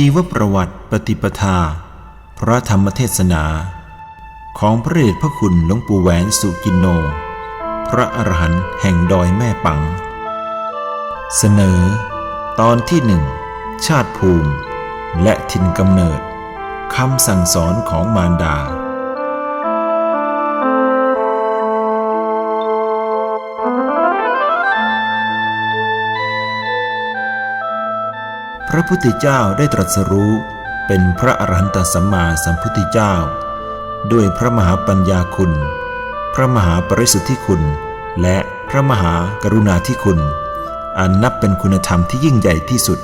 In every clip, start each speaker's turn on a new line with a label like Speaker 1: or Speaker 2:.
Speaker 1: ชีวประวัติปฏิปทา พระธรรมเทศนา ของพระเดชพระคุณหลวงปู่แหวนสุกินโน พระอรหันต์แห่งดอยแม่ปัง เสนอ ตอนที่หนึ่งชาติภูมิ และถิ่นกำเนิดคำสั่งสอนของมารดา พระพุทธเจ้าได้ตรัสรู้เป็นพระอรหันตสัมมาสัมพุทธเจ้า ด้วยพระมหาปัญญาคุณ พระมหาปริสุทธิคุณ และพระมหากรุณาธิคุณ อันนับเป็นคุณธรรมที่ยิ่งใหญ่ที่สุด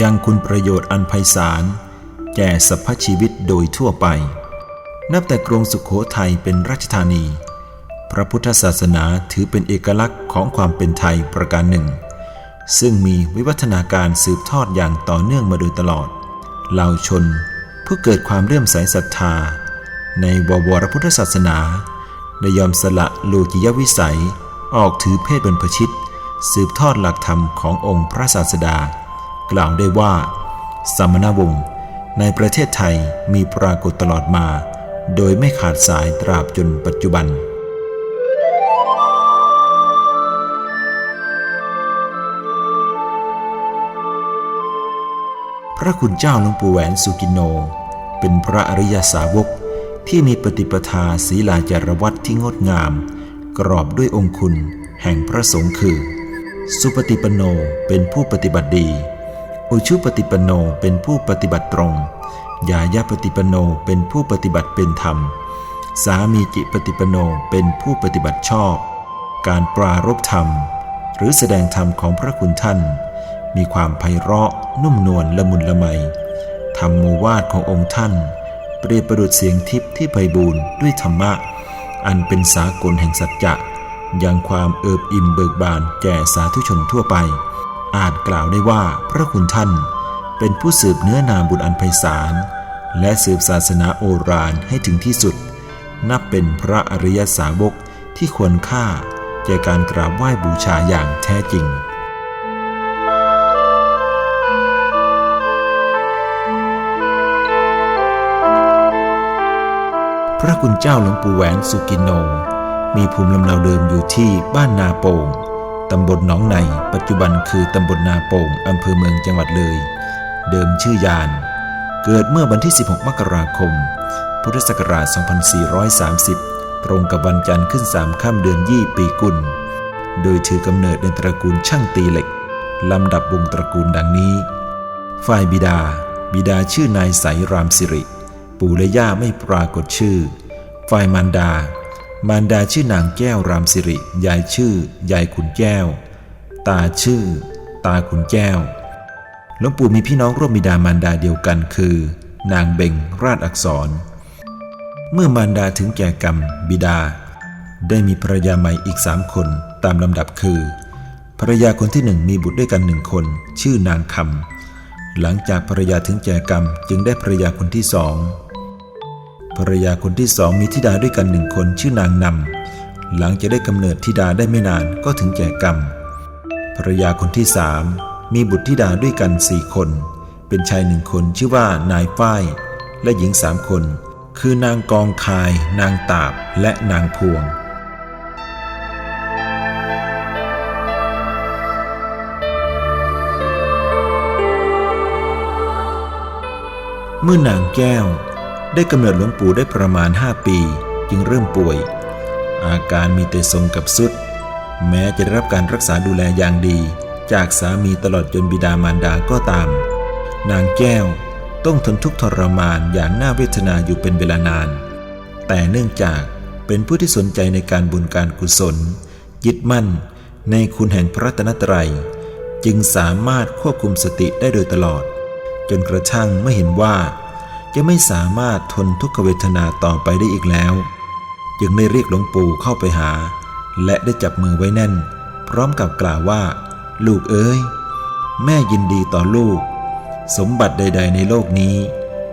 Speaker 1: ยังคุณประโยชน์อันไพศาลแก่สรรพชีวิตโดยทั่วไป นับแต่กรุงสุขโขทัยเป็นราชธานี พระพุทธศาสนาถือเป็นเอกลักษณ์ของความเป็นไทยประการหนึ่ง ซึ่งมีวิวัฒนาการสืบทอดอย่างต่อเนื่องมาโดยตลอดเหล่าชนผู้เกิดความเลื่อมใสศรัทธา ในววรพุทธศาสนาได้ยอมสละโลกิยวิสัย ออกถือเพศบรรพชิต สืบทอดหลักธรรมขององค์พระศาสดา กล่าวได้ว่า สมณวงศ์ในประเทศไทยมีปรากฏตลอดมา โดยไม่ขาดสายตราบจนปัจจุบัน ระคุณเจ้าหลวงปู่แหวนสุกินโน เป็นพระอริยสาวกที่มีปฏิปทาศีลาจารวัตที่งดงาม กรอบด้วยองคุณ แห่งพระสงฆ์คือ สุปฏิปโนเป็นผู้ปฏิบัติดี อุชุปฏิปโนเป็นผู้ปฏิบัติตรงยายาปฏิปโนเป็นผู้ปฏิบัติเป็นธรรม สามีจิปฏิปโนเป็นผู้ปฏิบัติชอบ การปรารบธรรม หรือแสดงธรรมของพระคุณท่าน มีความไพเราะนุ่มนวลละมุนละไมธรรมโมวาทขององค์ท่าน เปรียบประดุจเสียงทิพย์ที่ไพบูรณ์ด้วยธรรมะ อันเป็นสากลแห่งสัจจะยังความเอิบอิ่มเบิกบานแก่สาธุชนทั่วไป อาจกล่าวได้ว่าพระคุณท่าน เป็นผู้สืบเนื้อนามบุญอันไพศาล และสืบศาสนาโอรานให้ถึงที่สุด นับเป็นพระอริยสาวกที่ควรค่าแก่การกราบไหว้บูชาอย่างแท้จริง พระคุณเจ้าหลวงปู่แหวนสุกินโน มีภูมิลำเนาเดิมอยู่ที่บ้านนาโป่งตำบลหนองใน ปัจจุบันคือตำบลนาโป่งอำเภอเมืองจังหวัดเลย เดิมชื่อยาน เกิดเมื่อวันที่ 16 มกราคม พุทธศักราช 2430 ตรงกับวันจันทร์ขึ้นสามค่ำเดือนยี่ปีกุล โดยถือกำเนิดในตระกูลช่างตีเหล็ก ลำดับวงตระกูลดังนี้ ฝ่ายบิดา บิดาชื่อนายใสรามสิริ ปู่และย่าไม่ปรากฏชื่อ ฝ่ายมารดา มารดาชื่อนางแก้วรามสิริ ยายชื่อยายขุนแก้ว ตาชื่อ ตาขุนแก้ว หลวงปู่มีพี่น้องร่วมบิดามารดาเดียวกันคือ นางเบงราชอักษร เมื่อมารดาถึงแก่กรรมบิดา ได้มีภรรยาใหม่อีกสามคนตามลำดับคือภรรยาคนที่หนึ่งมีบุตรด้วยกันหนึ่งคน ชื่อนางคำหลังจากภรรยาถึงแก่กรรมจึงได้ภรรยาคนที่สอง ภรรยาคนที่สองมีธิดาด้วยกันหนึ่งคนชื่อนางนำหลังจะได้กำเนิดธิดาได้ไม่นานก็ถึงแก่กรรม ภรรยาคนที่สามมีบุตรธิดาด้วยกันสี่คน เป็นชายหนึ่งคนชื่อว่านายฝ้าย และหญิงสามคน คือนางกองคาย นางตาบและนางพวงเมื่อนางแก้ว ได้กำเนิดหลวงปู่ได้ประมาณ 5 ปี จึงเริ่มป่วย อาการมีแต่ทรงกับสุด แม้จะได้รับการรักษาดูแลอย่างดี จากสามีตลอดจนบิดามารดาก็ตาม นางแก้วต้องทนทุกข์ทรมานอย่างน่าเวทนาอยู่เป็นเวลานาน แต่เนื่องจากเป็นผู้ที่สนใจในการบุญการกุศล ยึดมั่นในคุณแห่งพระรัตนตรัย จึงสามารถควบคุมสติได้โดยตลอด จนกระทั่งเมื่อเห็นว่า จะไม่สามารถทนทุกขเวทนาต่อไปได้อีกแล้ว จึงได้เรียกหลวงปู่เข้าไปหา และได้จับมือไว้แน่น พร้อมกับกล่าวว่า ลูกเอ้ย แม่ยินดีต่อลูก สมบัติใด ๆ ในโลกนี้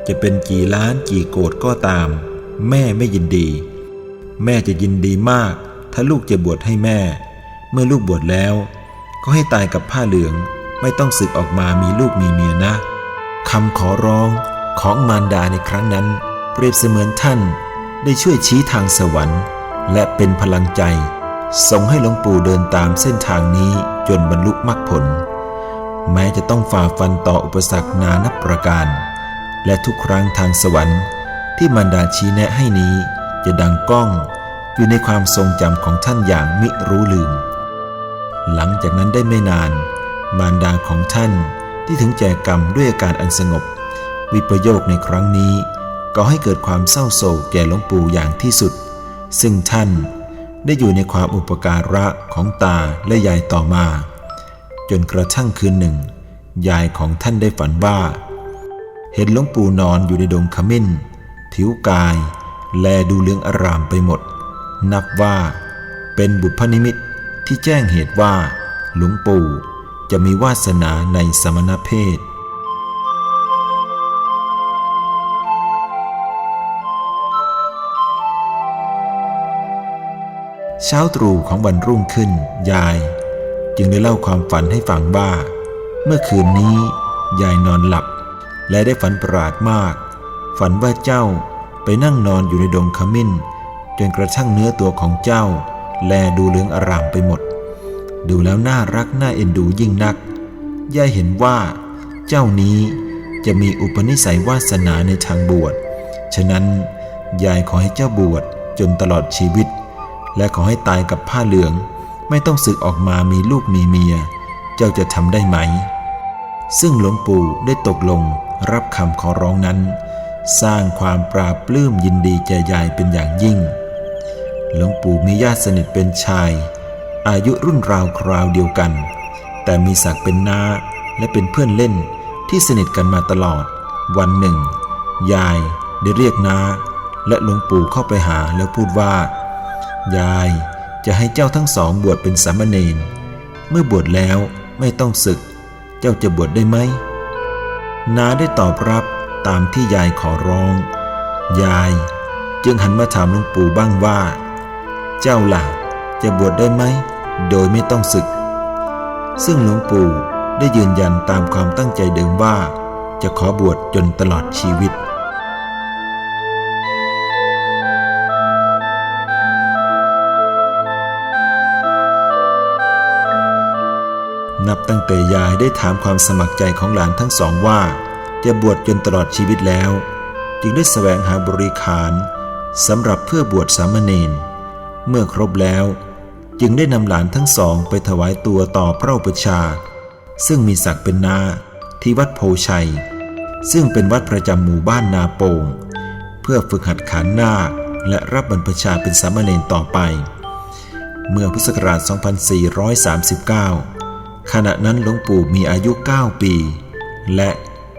Speaker 1: จะเป็นกี่ล้านกี่โกดก็ตาม แม่ไม่ยินดี แม่จะยินดีมาก ถ้าลูกจะบวชให้แม่ เมื่อลูกบวชแล้ว ก็ให้ตายกับผ้าเหลืองไม่ต้องสึกออกมามีลูกมีเมียนะคำขอร้อง ของมารดาในครั้งนั้น เปรียบเสมือนท่านได้ช่วยชี้ทางสวรรค์ และเป็นพลังใจ ส่งให้หลวงปู่เดินตามเส้นทางนี้จนบรรลุมรรคผล แม้จะต้องฝ่าฟันต่ออุปสรรคนานับประการ และทุกครั้งทางสวรรค์ที่มารดาชี้แนะให้นี้ จะดังก้องอยู่ในความทรงจำของท่านอย่างมิรู้ลืม หลังจากนั้นได้ไม่นาน มารดาของท่านที่ถึงแจกรรมด้วยอาการอันสงบ วิปโยคในครั้งนี้ก็ให้เกิดความเศร้าโศกแก่หลวงปู่อย่างที่สุด ซึ่งท่านได้อยู่ในความอุปการะของตาและยายต่อมา จนกระทั่งคืนหนึ่ง ยายของท่านได้ฝันว่า เห็นหลวงปู่นอนอยู่ในดงขมิ้น ผิวกาย แลดูเลืองอารามไปหมด นับว่า เป็นบุพนิมิตที่แจ้งเหตุว่า หลวงปู่จะมีวาสนาในสมณเพศ เช้าตรู่ของวันรุ่งขึ้น ยาย จึงได้เล่าความฝันให้ฟังว่า เมื่อคืนนี้ ยายนอนหลับ และได้ฝันประหลาดมาก ฝันว่าเจ้าไปนั่งนอนอยู่ในดงขมิ้น จนกระทั่งเนื้อตัวของเจ้า แลดูเหลืองอร่ามไปหมด ดูแล้วน่ารักน่าเอ็นดูยิ่งนัก ยายเห็นว่า เจ้านี้จะมีอุปนิสัยวาสนาในทางบวช ฉะนั้นยายขอให้เจ้าบวชจนตลอดชีวิต และขอให้ตายกับผ้าเหลือง ไม่ต้องสึกออกมามีลูกมีเมีย เจ้าจะทำได้ไหม ซึ่งหลวงปู่ได้ตกลงรับคำขอร้องนั้น สร้างความปราบปลื้มยินดีแก่ยายเป็นอย่างยิ่ง หลวงปู่มีญาติสนิทเป็นชาย อายุรุ่นราวคราวเดียวกัน แต่มีศักดิ์เป็นน้าและเป็นเพื่อนเล่นที่สนิทกันมาตลอด วันหนึ่ง ยายได้เรียกน้าและหลวงปู่เข้าไปหาแล้วพูดว่า ยายจะให้เจ้าทั้งสองบวชเป็นสามเณร เมื่อบวชแล้วไม่ต้องศึก เจ้าจะบวชได้ไหม นาได้ตอบรับตามที่ยายขอร้อง ยายจึงหันมาถามหลวงปู่บ้างว่า เจ้าล่ะจะบวชได้ไหม โดยไม่ต้องศึก ซึ่งหลวงปู่ได้ยืนยันตามความตั้งใจเดิมว่า จะขอบวชจนตลอดชีวิต นับตั้งแต่ยายได้ถามความสมัครใจของหลานทั้งสองว่า จะบวชจนตลอดชีวิตแล้ว จึงได้แสวงหาบริขารสำหรับเพื่อบวชสามเณรเมื่อครบแล้ว จึงได้นำหลานทั้งสองไปถวายตัวต่อพระอุปชา ซึ่งมีศักดิ์เป็นนาที่วัดโพชัย ซึ่งเป็นวัดประจำหมู่บ้านนาโป่งเพื่อฝึกหัดขานนาคและรับบรรพชาเป็นสามเณรต่อไป เมื่อพุทธศักราช 2439 ขณะนั้นหลวงปู่มีอายุ 9 ปี และ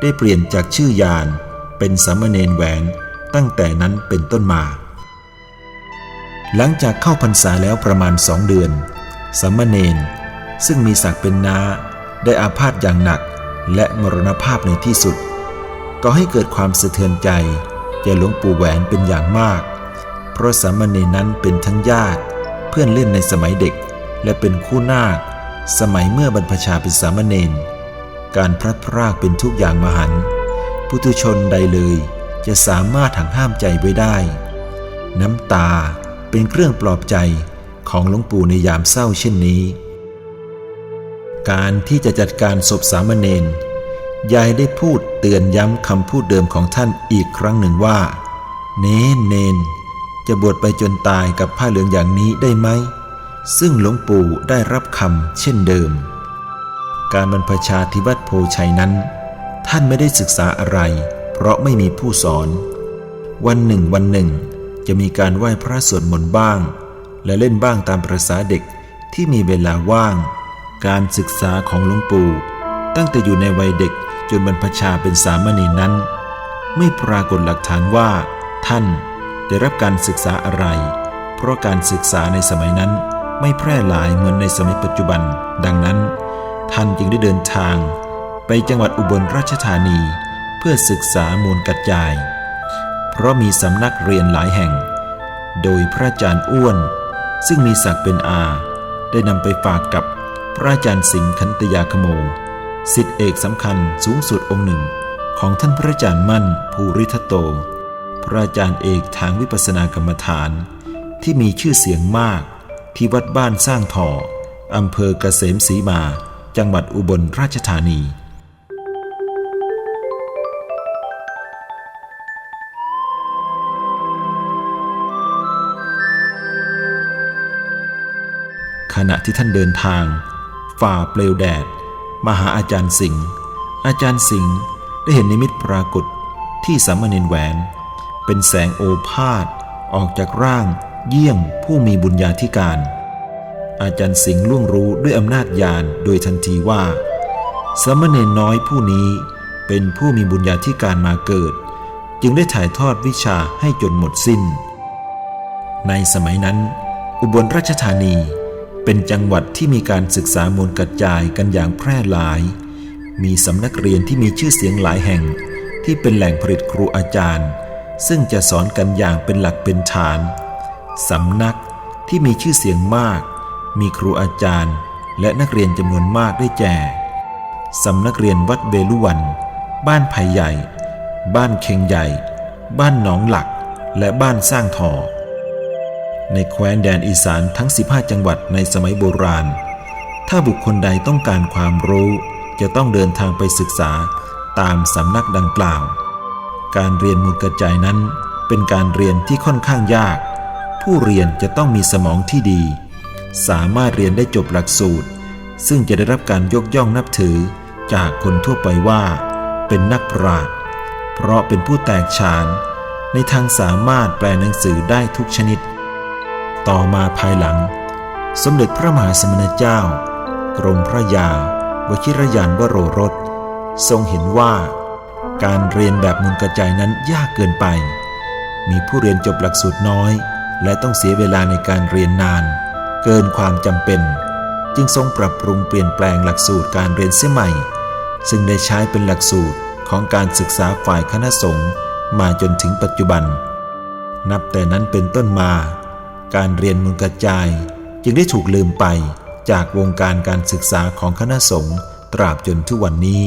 Speaker 1: ได้เปลี่ยนจากชื่อยานเป็นสามเณรแหวนตั้งแต่นั้นเป็นต้นมา หลังจากเข้าพรรษาแล้วประมาณสองเดือนสามเณรซึ่งมีศักดิ์เป็นนาได้อาพาธอย่างหนักและมรณภาพในที่สุด ก็ให้เกิดความสะเทือนใจแก่หลวงปู่แหวนเป็นอย่างมาก เพราะสามเณรนั้นเป็นทั้งญาติ เพื่อนเล่นในสมัยเด็ก และเป็นคู่นาค สมัยเมื่อบรรพชาเป็นสามเณรการพลัดพรากเป็นทุกอย่างมหันต์พุทุชนใดเลยจะสามารถหักห้ามใจไว้ได้ น้ำตาเป็นเครื่องปลอบใจของหลวงปู่ในยามเศร้าเช่นนี้ การที่จะจัดการศพสามเณรยายได้พูดเตือนย้ำคำพูดเดิมของท่านอีกครั้งหนึ่งว่า เนนเนนจะบวชไปจนตายกับผ้าเหลืองอย่างนี้ได้ไหม ซึ่งหลวงปู่ได้รับคำเช่นเดิม การบรรพชาที่วัดโพชัยนั้น ท่านไม่ได้ศึกษาอะไร เพราะไม่มีผู้สอน วันหนึ่งวันหนึ่ง จะมีการไหว้พระสวดมนต์บ้าง และเล่นบ้างตามประษาเด็กที่มีเวลาว่าง การศึกษาของหลวงปู่ ตั้งแต่อยู่ในวัยเด็กจนบรรพชาเป็นสามเณรนั้น ไม่ปรากฏหลักฐานว่า ท่านได้รับการศึกษาอะไร เพราะการศึกษาในสมัยนั้น ไม่แพร่หลายเหมือนในสมัยปัจจุบัน ดังนั้น ท่านจึงได้เดินทาง ไปจังหวัดอุบลราชธานี เพื่อศึกษามูลกัจจาย เพราะมีสำนักเรียนหลายแห่ง โดยพระอาจารย์อ้วน ซึ่งมีศักดิ์เป็นอา ได้นำไปฝากกับพระอาจารย์สิงห์คันตยาขโมสิทธิเอกสำคัญสูงสุดองค์หนึ่ง ของท่านพระอาจารย์มั่นภูริทัตโต พระอาจารย์เอกทางวิปัสสนากรรมฐาน ที่มีชื่อเสียงมาก ที่วัดบ้านสร้างทออำเภอเกษมศรีมา จังหวัดอุบลราชธานี ขณะที่ท่านเดินทาง ฝ่าเปลวแดด มาหาอาจารย์สิงห์อาจารย์สิงห์ได้เห็นนิมิตปรากฏที่สามเณรแหวน เป็นแสงโอภาษออกจากร่าง เยี่ยงผู้มีบุญญาธิการ อาจารย์สิงห์ล่วงรู้ด้วยอำนาจญาณโดยทันทีว่าสามเณรน้อยผู้นี้เป็นผู้มีบุญญาธิการมาเกิด จึงได้ถ่ายทอดวิชาให้จนหมดสิ้น ในสมัยนั้น อุบลราชธานีเป็นจังหวัดที่มีการศึกษามวลกระจายกันอย่างแพร่หลาย มีสำนักเรียนที่มีชื่อเสียงหลายแห่ง ที่เป็นแหล่งผลิตครูอาจารย์ ซึ่งจะสอนกันอย่างเป็นหลักเป็นฐาน สำนักที่มีชื่อเสียงมาก มีครูอาจารย์ และนักเรียนจำนวนมากได้แก่สำนักเรียนวัดเบลุวัน บ้านไผ่ใหญ่ บ้านเคงใหญ่ บ้านหนองหลัก และบ้านสร้างทอ ในแคว้นแดนอีสานทั้ง 15 จังหวัดในสมัยโบราณ ถ้าบุคคลใดต้องการความรู้จะต้องเดินทางไปศึกษาตามสำนักดังกล่าว การเรียนมูลกระจายนั้นเป็นการเรียนที่ค่อนข้างยาก ผู้เรียนจะต้องมีสมองที่ดี สามารถเรียนได้จบหลักสูตร ซึ่งจะได้รับการยกย่องนับถือจากคนทั่วไปว่า เป็นนักปราชญ์เพราะเป็นผู้แตกฉาน ในทางสามารถแปลหนังสือได้ทุกชนิด ต่อมาภายหลัง สมเด็จพระมหาสมณเจ้า กรมพระยา วชิรยานวโรรส ทรงเห็นว่า การเรียนแบบมุนกระจายนั้นยากเกินไป มีผู้เรียนจบหลักสูตรน้อย และต้องเสียเวลาในการเรียนนาน เกินความจำเป็น จึงทรงปรับปรุงเปลี่ยนแปลงหลักสูตรการเรียนเสียใหม่ ซึ่งได้ใช้เป็นหลักสูตรของการศึกษาฝ่ายคณะสงฆ์มาจนถึงปัจจุบัน นับแต่นั้นเป็นต้นมา การเรียนมุนกระจายจึงได้ถูกลืมไปจากวงการการศึกษาของคณะสงฆ์ตราบจนทุกวันนี้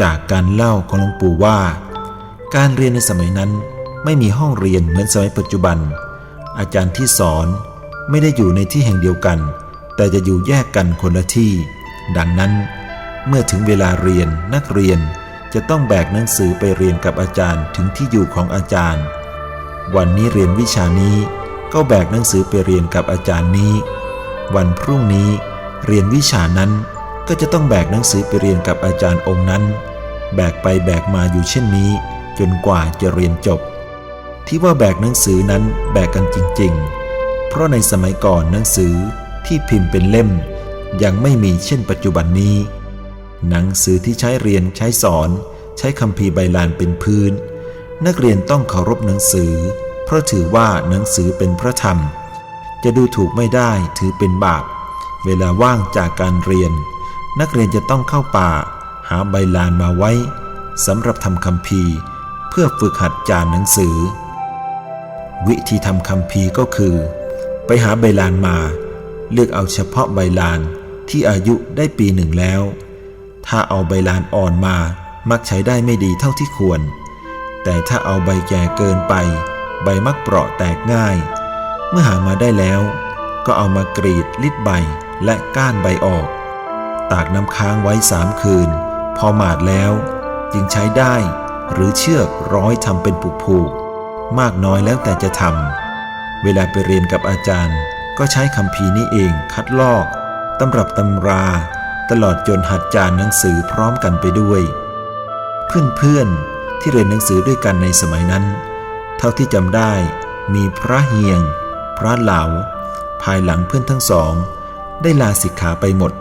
Speaker 1: จากการเล่าของหลวงปู่ว่า การเรียนในสมัยนั้นไม่มีห้องเรียนเหมือนสมัยปัจจุบัน อาจารย์ที่สอนไม่ได้อยู่ในที่แห่งเดียวกัน แต่จะอยู่แยกกันคนละที่ ดังนั้น เมื่อถึงเวลาเรียนนักเรียนจะต้องแบกหนังสือไปเรียนกับอาจารย์ถึงที่อยู่ของอาจารย์ วันนี้เรียนวิชานี้ก็แบกหนังสือไปเรียนกับอาจารย์นี้ วันพรุ่งนี้เรียนวิชานั้น ก็จะต้องแบกหนังสือไปเรียนกับอาจารย์องค์นั้น แบกไปแบกมาอยู่เช่นนี้ จนกว่าจะเรียนจบ ที่ว่าแบกหนังสือนั้นแบกกันจริงๆ เพราะในสมัยก่อนหนังสือที่พิมพ์เป็นเล่ม ยังไม่มีเช่นปัจจุบันนี้ หนังสือที่ใช้เรียนใช้สอน ใช้คำพีร์ใบลานเป็นพื้น นักเรียนต้องเคารพหนังสือ เพราะถือว่าหนังสือเป็นพระธรรม จะดูถูกไม่ได้ถือเป็นบาปเวลาว่างจากการเรียน นักเรียนจะต้องเข้าป่า หาใบลานมาไว้สำหรับทำคำพีเพื่อฝึกหัดจานหนังสือ วิธีทำคำพีก็คือ ไปหาใบลานมา เลือกเอาเฉพาะใบลานที่อายุได้ปีหนึ่งแล้ว ถ้าเอาใบลานอ่อนมามักใช้ได้ไม่ดีเท่าที่ควร แต่ถ้าเอาใบแก่เกินไป ใบมักเปราะแตกง่าย เมื่อหามาได้แล้ว ก็เอามากรีดลิดใบและก้านใบออก ตากน้ำค้างไว้สามคืน พอหมาดแล้ว จึงใช้ได้ หรือเชือกร้อยทำเป็นผูกๆมากน้อยแล้วแต่จะทำเวลาไปเรียนกับอาจารย์ ก็ใช้คำพีนี้เองคัดลอกตำรับตำรา ตลอดจนหัดจานหนังสือพร้อมกันไปด้วย เพื่อนๆที่เรียนหนังสือด้วยกันในสมัยนั้น เท่าที่จำได้มีพระเฮียง พระเหลา ภายหลังเพื่อนทั้งสอง ได้ลาสิกขาไปหมด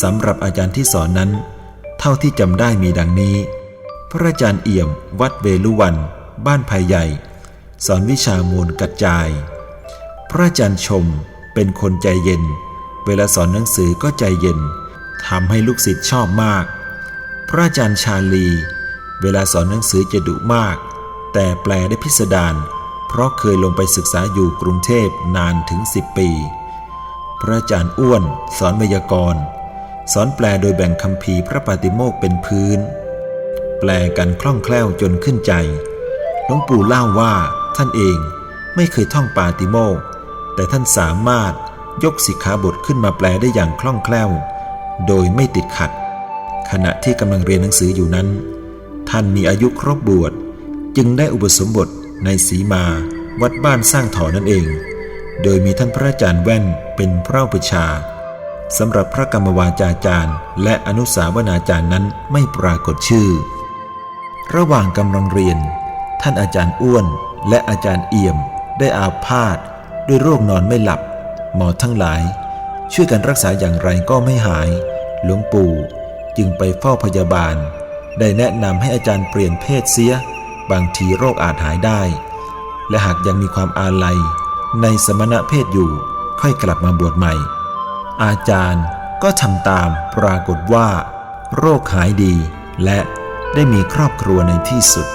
Speaker 1: สำหรับอาจารย์ที่สอนนั้น เท่าที่จำได้มีดังนี้ พระอาจารย์เอี่ยม วัดเวลุวัน บ้านภายใหญ่ สอนวิชามูลกระจาย พระอาจารย์ชมเป็นคนใจเย็น เวลาสอนหนังสือก็ใจเย็นทำให้ลูกศิษย์ชอบมาก พระอาจารย์ชาลี เวลาสอนหนังสือจะดุมาก แต่แปลได้พิสดารเพราะเคยลงไปศึกษาอยู่กรุงเทพนานถึง 10 ปี พระอาจารย์อ้วนสอนวยากรณ์ สอนแปลโดยแบ่งคำพีพระปาติโมกเป็นพื้น แปลกันคล่องแคล่วจนขึ้นใจ หลวงปู่เล่าว่าท่านเองไม่เคยท่องปาติโมก แต่ท่านสามารถยกสิกขาบทขึ้นมาแปลได้อย่างคล่องแคล่ว โดยไม่ติดขัด ขณะที่กำลังเรียนหนังสืออยู่นั้น ท่านมีอายุครบบวชจึงได้อุปสมบทในสีมาวัดบ้านสร้างถอนั่นเอง โดยมีท่านพระอาจารย์แว่นเป็นพระอุปชา สำหรับพระกรรมวาจาจารย์ และอนุสาวนาจารย์นั้นไม่ปรากฏชื่อ ระหว่างกำลังเรียน ท่านอาจารย์อ้วน และอาจารย์เอี่ยม ได้อาพาธด้วยโรคนอนไม่หลับ หมอทั้งหลาย ช่วยกันรักษาอย่างไรก็ไม่หาย หลวงปู่จึงไปเฝ้าพยาบาล ได้แนะนำให้อาจารย์เปลี่ยนเพศเสีย บางทีโรคอาจหายได้ และหากยังมีความอาลัย ในสมณะเพศอยู่ค่อยกลับมาบวชใหม่ อาจารย์ก็ทำตามปรากฏว่า โรคหายดีและได้มีครอบครัวในที่สุด